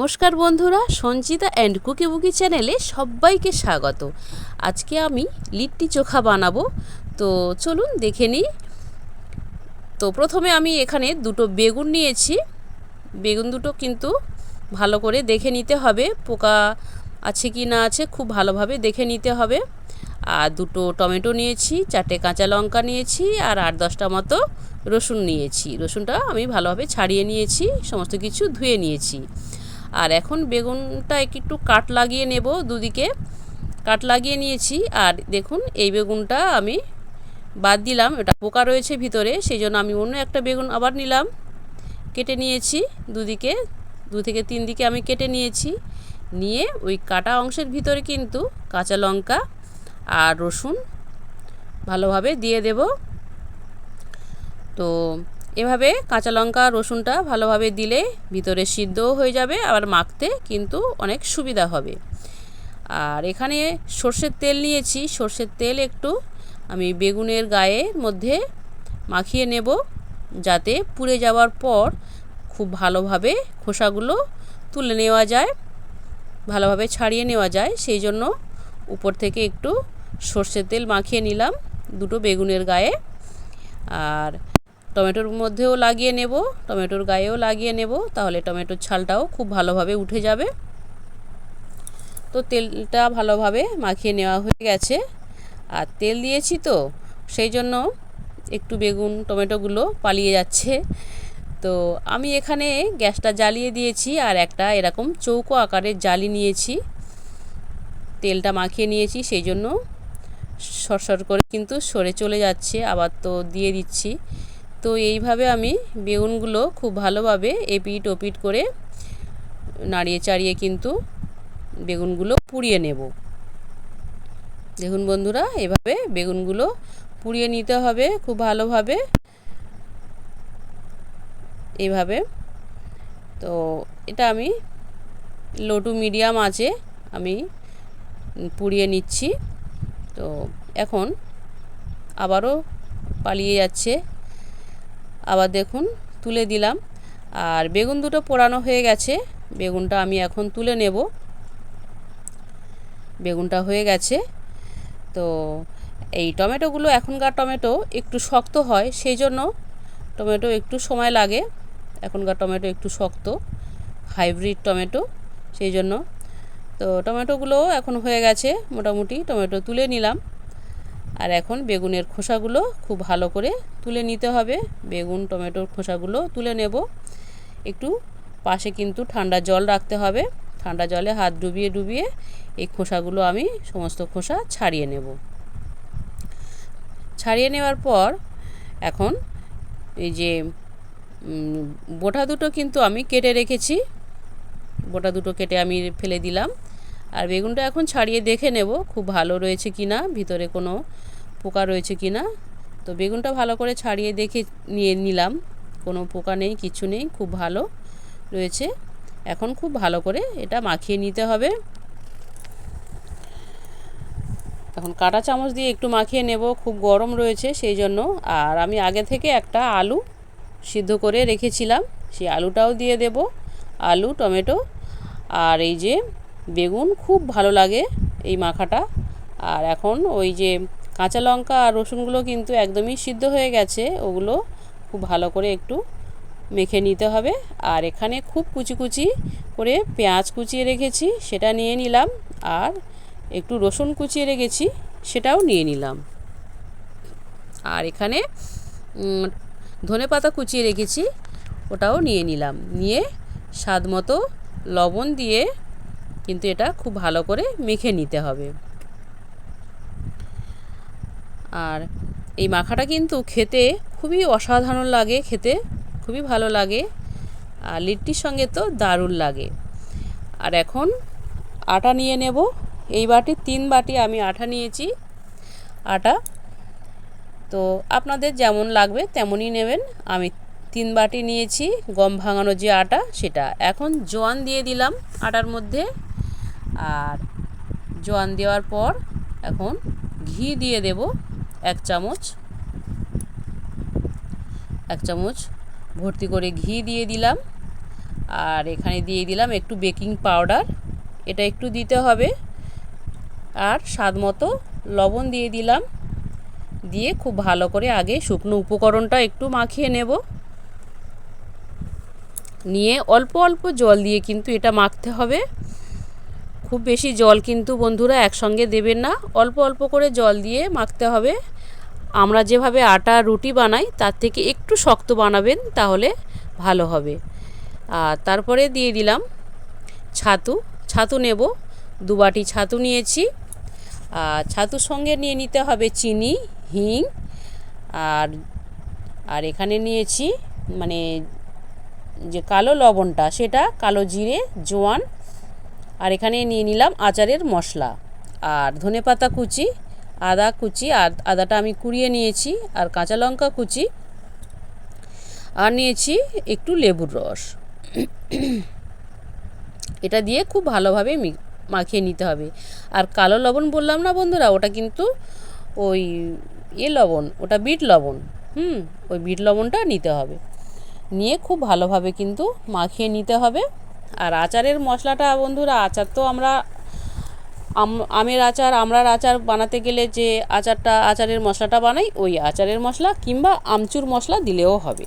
নমস্কার বন্ধুরা, Sanchita and cookie বুকি চ্যানেলে সবাইকে স্বাগত। আজকে আমি লিট্টি চোখা বানাবো। তো চলুন দেখে নিই। তো প্রথমে আমি এখানে দুটো বেগুন নিয়েছি। বেগুন দুটো কিন্তু ভালো করে দেখে নিতে হবে। পোকা আছে কি না আছে খুব ভালোভাবে দেখে নিতে হবে। আর দুটো টমেটো নিয়েছি, চারটে কাঁচা লঙ্কা নিয়েছি, আর আট দশটা মতো রসুন নিয়েছি। রসুনটা আমি ভালোভাবে ছাড়িয়ে নিয়েছি, সমস্ত কিছু ধুয়ে নিয়েছি। আর এখন বেগুনটা একটু কাট লাগিয়ে নেব দুদিকে। কাট লাগিয়ে নিয়েছি আর দেখুন, এই বেগুনটা আমি বাদ দিলাম। এটা পোকা রয়েছে ভিতরে, সেই জন্য আমি অন্য একটা বেগুন আবার নিলাম। কেটে নিয়েছি দুদিকে, দু থেকে তিন দিকে আমি কেটে নিয়েছি। নিয়ে ওই কাটা অংশের ভিতরে কিন্তু কাঁচা লঙ্কা আর রসুন ভালোভাবে দিয়ে দেব। তো এভাবে কাঁচা লঙ্কা, রসুনটা ভালোভাবে দিলে ভিতরে সিদ্ধও হয়ে যাবে, আবার মাখতে কিন্তু অনেক সুবিধা হবে। আর এখানে সর্ষের তেল নিয়েছি, সর্ষের তেল একটু আমি বেগুনের গায়ের মধ্যে মাখিয়ে নেব, যাতে পুড়ে যাওয়ার পর খুব ভালোভাবে খোসাগুলো তুলে নেওয়া যায়, ভালোভাবে ছাড়িয়ে নেওয়া যায়। সেই জন্য উপর থেকে একটু সর্ষের তেল মাখিয়ে নিলাম দুটো বেগুনের গায়ে। আর টমেটোর মধ্যেও লাগিয়ে নেব, টমেটোর গায়েও লাগিয়ে নেব, তাহলে টমেটোর ছালটাও খুব ভালোভাবে উঠে যাবে। তো তেলটা ভালোভাবে মাখিয়ে নেওয়া হয়ে গেছে। আর তেল দিয়েছি তো, সেই জন্য একটু বেগুন, টমেটোগুলো পালিয়ে যাচ্ছে। তো আমি এখানে গ্যাসটা জ্বালিয়ে দিয়েছি আর একটা এরকম চৌকো আকারের জালি নিয়েছি। তেলটা মাখিয়ে নিয়েছি, সেই জন্য সরসর করে কিন্তু সরে চলে যাচ্ছে, আবার তো দিয়ে দিচ্ছি। তো এইভাবে আমি বেগুনগুলো খুব ভালোভাবে এপিট ওপিট করে নাড়িয়ে চাড়িয়ে কিন্তু বেগুনগুলো পুড়িয়ে নেব। দেখুন বন্ধুরা, এভাবে বেগুনগুলো পুড়িয়ে নিতে হবে খুব ভালোভাবে। এইভাবে তো এটা আমি লো টু মিডিয়াম আছে আমি পুড়িয়ে নিচ্ছি। তো এখন আবারও পালিয়ে যাচ্ছে আবার দেখুন, তুলে দিলাম। আর বেগুন দুটো পোড়ানো হয়ে গেছে। বেগুনটা আমি এখন তুলে নেব। বেগুনটা হয়ে গেছে। তো এই টমেটোগুলো, এখনকার টমেটো একটু শক্ত হয় সেই জন্য টমেটো একটু সময় লাগে। এখনকার টমেটো একটু শক্ত, হাইব্রিড টমেটো সেই জন্য তো টমেটোগুলো এখন হয়ে গেছে, মোটামুটি টমেটো তুলে নিলাম। আর এখন বেগুনের খোসাগুলো খুব ভালো করে তুলে নিতে হবে। বেগুন, টমেটোর খোসাগুলো তুলে নেব। একটু পাশে কিন্তু ঠান্ডা জল রাখতে হবে। ঠান্ডা জলে হাত ডুবিয়ে ডুবিয়ে এই খোসাগুলো আমি সমস্ত খোসা ছাড়িয়ে নেব। ছাড়িয়ে নেওয়ার পর এখন এই যে বোটা দুটো কিন্তু আমি কেটে রেখেছি। বোটা দুটো কেটে আমি ফেলে দিলাম। আর বেগুনটা এখন ছাড়িয়ে দেখে নেব খুব ভালো রয়েছে কি না, ভিতরে কোনো পোকা রয়েছে কি না। তো বেগুনটা ভালো করে ছাড়িয়ে দেখে নিয়ে নিলাম, কোনো পোকা নেই, কিছু নেই, খুব ভালো রয়েছে। এখন খুব ভালো করে এটা মাখিয়ে নিতে হবে। এখন কাটা চামচ দিয়ে একটু মাখিয়ে নেব, খুব গরম রয়েছে সেই জন্য। আর আমি আগে থেকে একটা আলু সিদ্ধ করে রেখেছিলাম, সেই আলুটাও দিয়ে দেব, আলু, টমেটো, আর এই যে বেগুন খুব ভালো লাগে এই মাখাটা। আর এখন ওই যে কাঁচা লঙ্কা আর রসুনগুলো কিন্তু একদমই সিদ্ধ হয়ে গেছে, ওগুলো খুব ভালো করে একটু মেখে নিতে হবে। আর এখানে খুব কুচি কুচি করে পেঁয়াজ কুচিয়ে রেখেছি, সেটা নিয়ে নিলাম। আর একটু রসুন কুচিয়ে রেখেছি, সেটাও নিয়ে নিলাম। আর এখানে ধনে পাতা কুচিয়ে রেখেছি, ওটাও নিয়ে নিলাম। নিয়ে স্বাদ মতো লবণ দিয়ে কিন্তু এটা খুব ভালো করে মেখে নিতে হবে। আর এই মাখাটা কিন্তু খেতে খুবই অসাধারণ লাগে, খেতে খুবই ভালো লাগে, আর লিট্টির সঙ্গে তো দারুণ লাগে। আর এখন আটা নিয়ে নেব। এই বাটি, তিন বাটি আমি আটা নিয়েছি, আটা। তো আপনাদের যেমন লাগবে তেমনই নেবেন। আমি তিন বাটি নিয়েছি, গম ভাঙানো যে আটা সেটা। এখন জোয়ান দিয়ে দিলাম আটার মধ্যে। আর জোয়ান দেওয়ার পর এখন ঘি দিয়ে দেব এক চামচ। এক চামচ ভর্তি করে ঘি দিয়ে দিলাম। আর এখানে দিয়ে দিলাম একটু বেকিং পাউডার। এটা একটু দিতে হবে। আর স্বাদ মতো লবণ দিয়ে দিলাম। দিয়ে খুব ভালো করে আগে শুকনো উপকরণটা একটু মাখিয়ে নেব। নিয়ে অল্প অল্প জল দিয়ে কিন্তু এটা মাখতে হবে। খুব বেশি জল কিন্তু বন্ধুরা একসঙ্গে দেবেন না। অল্প অল্প করে জল দিয়ে মাখতে হবে। আমরা যেভাবে আটা, রুটি বানাই, তার থেকে একটু শক্ত বানাবেন, তাহলে ভালো হবে। আর তারপরে দিয়ে দিলাম ছাতু। ছাতু নেব। দু বাটি ছাতু নিয়েছি। আর ছাতুর সঙ্গে নিয়ে নিতে হবে চিনি, হিং, আর আর এখানে নিয়েছি মানে যে কালো লবণটা, সেটা কালো জিরে, জোয়ান আর এখানে নিয়ে নিলাম আচারের মশলা। আর ধনে পাতা কুচি, আদা কুচি, আর আদাটা আমি কুড়িয়ে নিয়েছি, আর কাঁচা লঙ্কা কুচি, আর নিয়েছি একটু লেবুর রস। এটা দিয়ে খুব ভালোভাবে মাখিয়ে নিতে হবে। আর কালো লবণ বললাম না বন্ধুরা, ওটা কিন্তু ওই এ লবণ, ওটা বিট লবণ, হুম, ওই বিট লবণটা নিতে হবে। নিয়ে খুব ভালোভাবে কিন্তু মাখিয়ে নিতে হবে। আর আচারের মশলাটা বন্ধুরা, আচার তো আমরা আমের আচার, আমড়ার আচার বানাতে গেলে যে আচারটা, আচারের মশলাটা বানাই, ওই আচারের মশলা কিংবা আমচুর মশলা দিলেও হবে।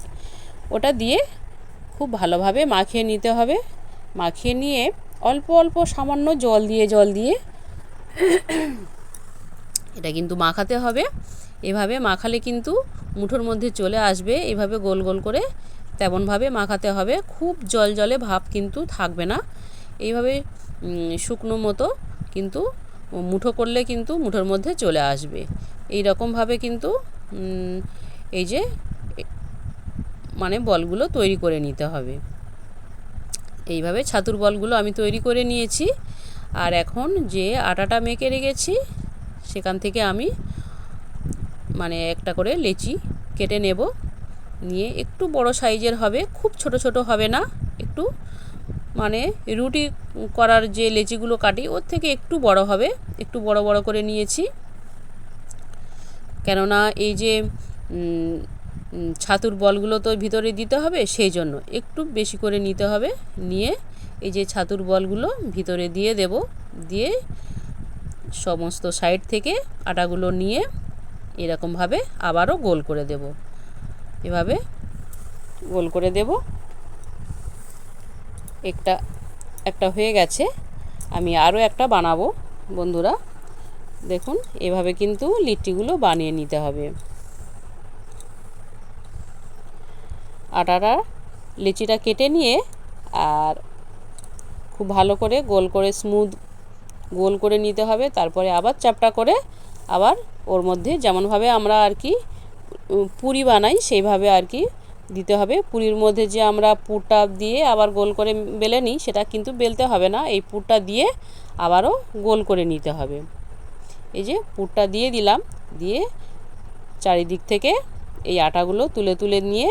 ওটা দিয়ে খুব ভালোভাবে মাখিয়ে নিতে হবে। মাখিয়ে নিয়ে অল্প অল্প সামান্য জল দিয়ে জল দিয়ে এটা কিন্তু মাখাতে হবে। এভাবে মাখালে কিন্তু মুঠোর মধ্যে চলে আসবে। এভাবে গোল গোল করে তেমনভাবে মাখাতে হবে। খুব জল জলে ভাব কিন্তু থাকবে না। এইভাবে শুকনো মতো কিন্তু মুঠো করলে কিন্তু মুঠোর মধ্যে চলে আসবে। এই রকমভাবে কিন্তু এই যে মানে বলগুলো তৈরি করে নিতে হবে। এইভাবে ছাতুর বলগুলো আমি তৈরি করে নিয়েছি। আর এখন যে আটাটা মেখে রেখেছি, সেখান থেকে আমি মানে একটা করে লেচি কেটে নেব। নিয়ে একটু বড় সাইজের হবে, খুব ছোট ছোট হবে না, একটু মানে রুটি করার যে লেচিগুলো কাটি, ওর থেকে একটু বড় হবে, একটু বড় বড় করে নিয়েছি। কেননা এই যে ছাতুর বলগুলো তো ভিতরে দিতে হবে, সেই জন্য একটু বেশি করে নিতে হবে, নিয়ে এই যে ছাতুর বলগুলো ভিতরে দিয়ে দেব, দিয়ে সমস্ত সাইড থেকে আটাগুলো নিয়ে এরকমভাবে আবারও গোল করে দেব। এভাবে গোল করে দেব। একটা একটা হয়ে গেছে। আমি আরও একটা বানাবো, বন্ধুরা। দেখুন, এভাবে কিন্তু লিট্টিগুলো বানিয়ে নিতে হবে। আটাটা লিচিটা কেটে নিয়ে আর খুব ভালো করে গোল করে স্মুথ গোল করে নিতে হবে। তারপরে আবার চাপটা করে আবার ওর মধ্যে যেমনভাবে আমরা আর কি পুরি বানাই, সেইভাবে আর কি দিতে হবে। পুরির মধ্যে যে আমরা পুরটা দিয়ে আবার গোল করে বেলে নিই, সেটা কিন্তু বেলতে হবে না। এই পুরটা দিয়ে আবারও গোল করে নিতে হবে। এই যে পুরটা দিয়ে দিলাম, দিয়ে চারিদিক থেকে এই আটাগুলো তুলে তুলে নিয়ে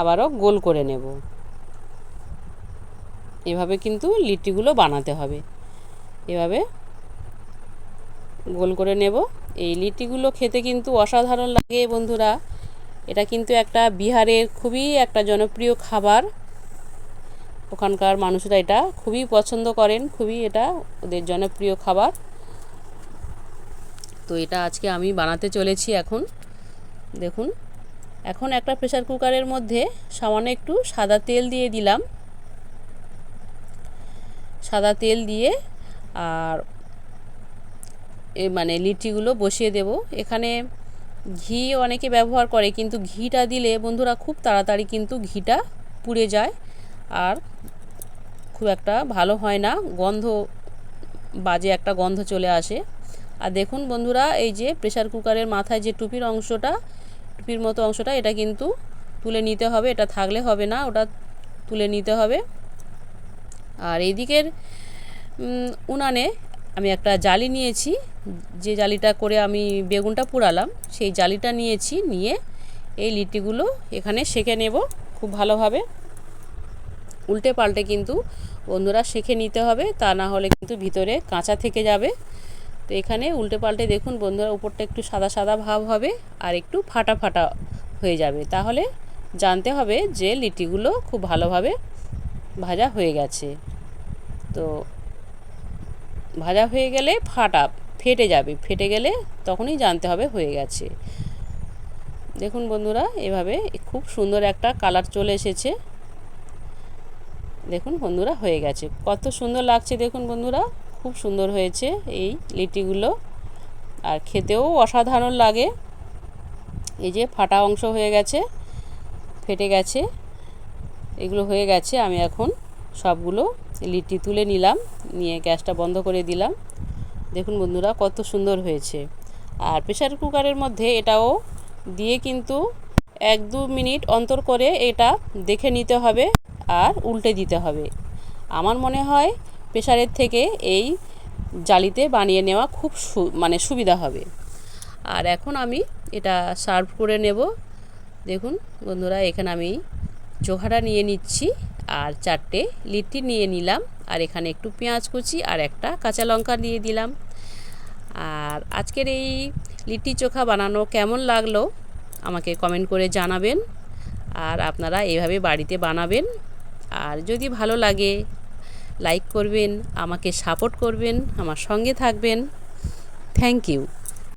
আবারও গোল করে নেব। এভাবে কিন্তু লিটিগুলো বানাতে হবে। এভাবে গোল করে নেব। এই লিটিগুলো খেতে কিন্তু অসাধারণ লাগে বন্ধুরা। এটা কিন্তু একটা বিহারের খুবই একটা জনপ্রিয় খাবার। ওখানকার মানুষরা এটা খুবই পছন্দ করেন, খুবই এটা ওদের জনপ্রিয় খাবার। তো এটা আজকে আমি বানাতে চলেছি এখন। দেখুন, এখন একটা প্রেশার কুকারের মধ্যে সামান্য একটু সাদা তেল দিয়ে দিলাম। সাদা তেল দিয়ে আর মানে লিটিগুলো বসিয়ে দেব। এখানে ঘি অনেকে ব্যবহার করে, কিন্তু ঘিটা দিলে বন্ধুরা খুব তাড়াতাড়ি কিন্তু ঘিটা পুড়ে যায়। আর খুব একটা ভালো হয় না, গন্ধ, বাজে একটা গন্ধ চলে আসে। আর দেখুন বন্ধুরা, এই যে প্রেশার কুকারের মাথায় যে টুপির অংশটা, টুপির মতো অংশটা, এটা কিন্তু তুলে নিতে হবে। এটা থাকলে হবে না, ওটা তুলে নিতে হবে। আর এইদিকের উনানে আমি একটা জালি নিয়েছি, যে জালিটা করে আমি বেগুনটা পুড়ালাম সেই জালিটা নিয়েছি, নিয়ে এই লিটিগুলো এখানে সেঁকে নেব খুব ভালোভাবে। উল্টে পাল্টে কিন্তু বন্ধুরা শেখে নিতে হবে, তা না হলে কিন্তু ভিতরে কাঁচা থেকে যাবে। তো এখানে উল্টে পাল্টে দেখুন বন্ধুরা, উপরটা একটু সাদা সাদা ভাব হবে আর একটু ফাটা ফাটা হয়ে যাবে। তাহলে জানতে হবে যে লিটিগুলো খুব ভালোভাবে ভাজা হয়ে গেছে। তো ভাজা হয়ে গেলে ফাটা, ফেটে যাবে। ফেটে গেলে তখনই জানতে হবে হয়ে গেছে। দেখুন বন্ধুরা, এভাবে খুব সুন্দর একটা কালার চলে এসেছে। দেখুন বন্ধুরা, হয়ে গেছে। কত সুন্দর লাগছে দেখুন বন্ধুরা, খুব সুন্দর হয়েছে এই লিটিগুলো। আর খেতেও অসাধারণ লাগে। এই যে ফাটা অংশ হয়ে গেছে, ফেটে গেছে, এগুলো হয়ে গেছে। আমি এখন সবগুলো লিটি তুলে নিলাম, নিয়ে গ্যাসটা বন্ধ করে দিলাম। দেখুন বন্ধুরা, কত সুন্দর হয়েছে। আর প্রেশার কুকারের মধ্যে এটাও দিয়ে কিন্তু এক দু মিনিট অন্তর করে এটা দেখে নিতে হবে আর উল্টে দিতে হবে। আমার মনে হয় প্রেশারের থেকে এই জালিতে বানিয়ে নেওয়া খুব মানে সুবিধা হবে। আর এখন আমি এটা সার্ভ করে নেব। দেখুন বন্ধুরা, এখানে আমি চোখাটা নিয়ে নিচ্ছি। আর চারটে লিট্টি নিয়ে নিলাম। আর এখানে একটু পেঁয়াজ কুচি আর একটা কাঁচা লঙ্কা দিয়ে দিলাম। আর আজকের এই লিট্টি চোখা বানানো কেমন লাগল আমাকে কমেন্ট করে জানাবেন। আর আপনারা এভাবে বাড়িতে বানাবেন। আর যদি ভালো লাগে, লাইক করবেন, আমাকে সাপোর্ট করবেন, আমার সঙ্গে থাকবেন। Thank you.